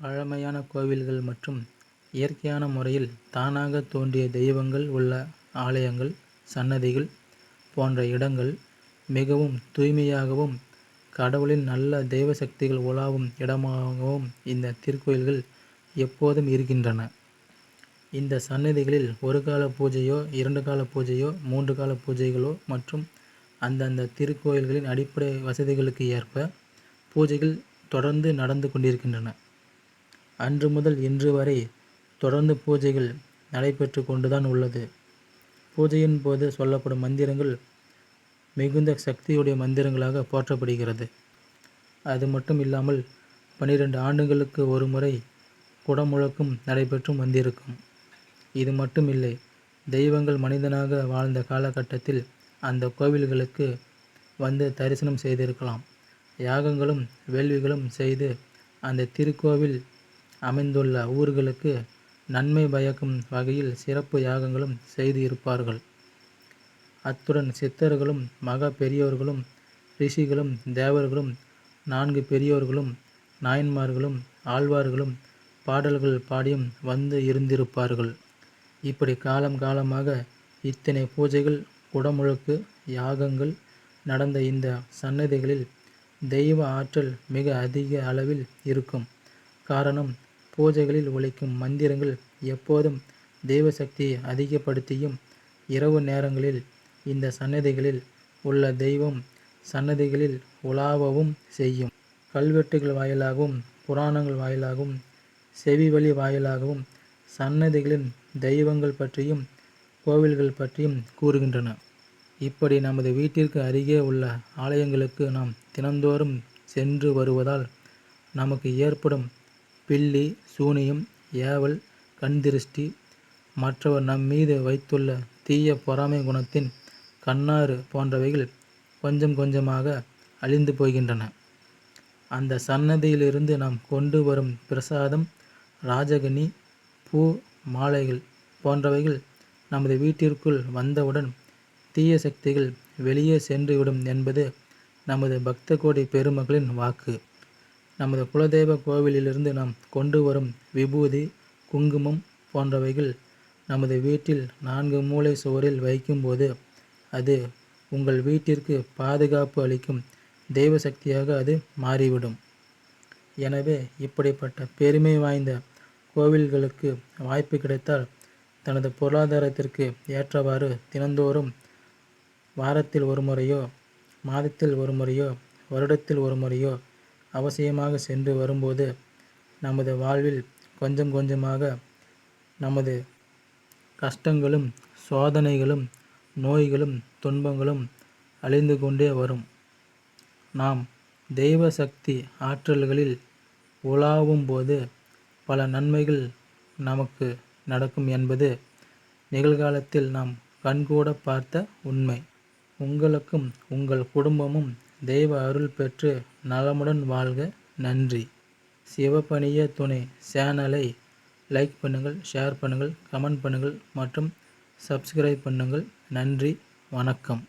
பழமையான கோவில்கள் மற்றும் இயற்கையான முறையில் தானாக தோன்றிய தெய்வங்கள் உள்ள ஆலயங்கள் சன்னதிகள் போன்ற இடங்கள் மிகவும் தூய்மையாகவும் கடவுளின் நல்ல தெய்வ சக்திகள் உலாவும் இடமாகவும் இந்த திருக்கோயில்கள் எப்போதும் இருக்கின்றன. இந்த சன்னதிகளில் ஒரு கால பூஜையோ இரண்டு கால பூஜையோ மூன்று கால பூஜைகளோ மற்றும் அந்தந்த திருக்கோயில்களின் அடிப்படை வசதிகளுக்கு ஏற்ப பூஜைகள் தொடர்ந்து நடந்து கொண்டிருக்கின்றன. அன்று முதல் இன்று வரை தொடர்ந்து பூஜைகள் நடைபெற்று கொண்டுதான் உள்ளது. பூஜையின் போது சொல்லப்படும் மந்திரங்கள் மிகுந்த சக்தியுடைய மந்திரங்களாக போற்றப்படுகிறது. அது மட்டும் இல்லாமல் பன்னிரண்டு ஆண்டுகளுக்கு ஒரு முறை குடமுழக்கும் நடைபெற்றும் வந்திருக்கும். இது மட்டும் இல்லை தெய்வங்கள் மனிதனாக வாழ்ந்த காலகட்டத்தில் அந்த கோவில்களுக்கு வந்து தரிசனம் செய்திருக்கலாம். யாகங்களும் வேள்விகளும் செய்து அந்த திருக்கோவில் அமைந்துள்ள ஊர்களுக்கு நன்மை பயக்கும் வகையில் சிறப்பு யாகங்களும் செய்து இருப்பார்கள். அத்துடன் சித்தர்களும் மகா பெரியோர்களும் ரிஷிகளும் தேவர்களும் நான்கு பெரியோர்களும் நாயன்மார்களும் ஆழ்வார்களும் பாடல்கள் பாடியும் வந்து இருந்திருப்பார்கள். இப்படி காலம் காலமாக இத்தனை பூஜைகள் குடமுழுக்கு யாகங்கள் நடந்த இந்த சன்னதிகளில் தெய்வ ஆற்றல் மிக அதிக அளவில் இருக்கும். காரணம் பூஜைகளில் ஒழிக்கும் மந்திரங்கள் எப்போதும் தெய்வ சக்தியை அதிகப்படுத்தியும் இரவு நேரங்களில் இந்த சன்னதிகளில் உள்ள தெய்வம் சன்னதிகளில் உலாவவும் செய்யும். கல்வெட்டுகள் வாயிலாகவும் புராணங்கள் வாயிலாகவும் செவி வழி வாயிலாகவும் சன்னதிகளின் தெய்வங்கள் பற்றியும் கோவில்கள் பற்றியும் கூறுகின்றன. இப்படி நமது வீட்டிற்கு அருகே உள்ள ஆலயங்களுக்கு நாம் தினந்தோறும் சென்று வருவதால் நமக்கு ஏற்படும் பில்லி சூனியம் ஏவல் கண்திருஷ்டி மற்றவர் நம் மீது வைத்துள்ள தீய பொறாமை குணத்தின் கண்ணாறு போன்றவைகள் கொஞ்சம் கொஞ்சமாக அழிந்து போகின்றன. அந்த சன்னதியிலிருந்து நாம் கொண்டு வரும் பிரசாதம் ராஜகனி பூ மாலைகள் போன்றவைகள் நமது வீட்டிற்குள் வந்தவுடன் தீய சக்திகள் வெளியே சென்றுவிடும் என்பது நமது பக்த கோடி பெருமக்களின் வாக்கு. நமது குலதெய்வ கோவிலிலிருந்து நாம் கொண்டு வரும் விபூதி குங்குமம் போன்றவைகள் நமது வீட்டில் நான்கு மூலை சுவரில் வைக்கும்போது அது உங்கள் வீட்டிற்கு பாதுகாப்பு அளிக்கும் தெய்வ சக்தியாக அது மாறிவிடும். எனவே இப்படிப்பட்ட பெருமை வாய்ந்த கோவில்களுக்கு வாய்ப்பு கிடைத்தால் தனது பொருளாதாரத்திற்கு ஏற்றவாறு தினந்தோறும் வாரத்தில் ஒரு முறையோ மாதத்தில் ஒரு முறையோ வருடத்தில் ஒரு முறையோ அவசியமாக சென்று வரும்போது நமது வாழ்வில் கொஞ்சம் கொஞ்சமாக நமது கஷ்டங்களும் சோதனைகளும் நோய்களும் துன்பங்களும் அழிந்து கொண்டே வரும். நாம் தெய்வ சக்தி ஆற்றல்களில் உலாவும் போது பல நன்மைகள் நமக்கு நடக்கும் என்பது நிகழ்காலத்தில் நாம் கண்கூட பார்த்த உண்மை. உங்களுக்கும் உங்கள் குடும்பமும் தெய்வ அருள் பெற்று நலமுடன் வாழ்க. நன்றி. சிவபணிய துணை சேனலை லைக் பண்ணுங்கள் ஷேர் பண்ணுங்கள் கமெண்ட் பண்ணுங்கள் மற்றும் சப்ஸ்கிரைப் பண்ணுங்கள். நன்றி. வணக்கம்.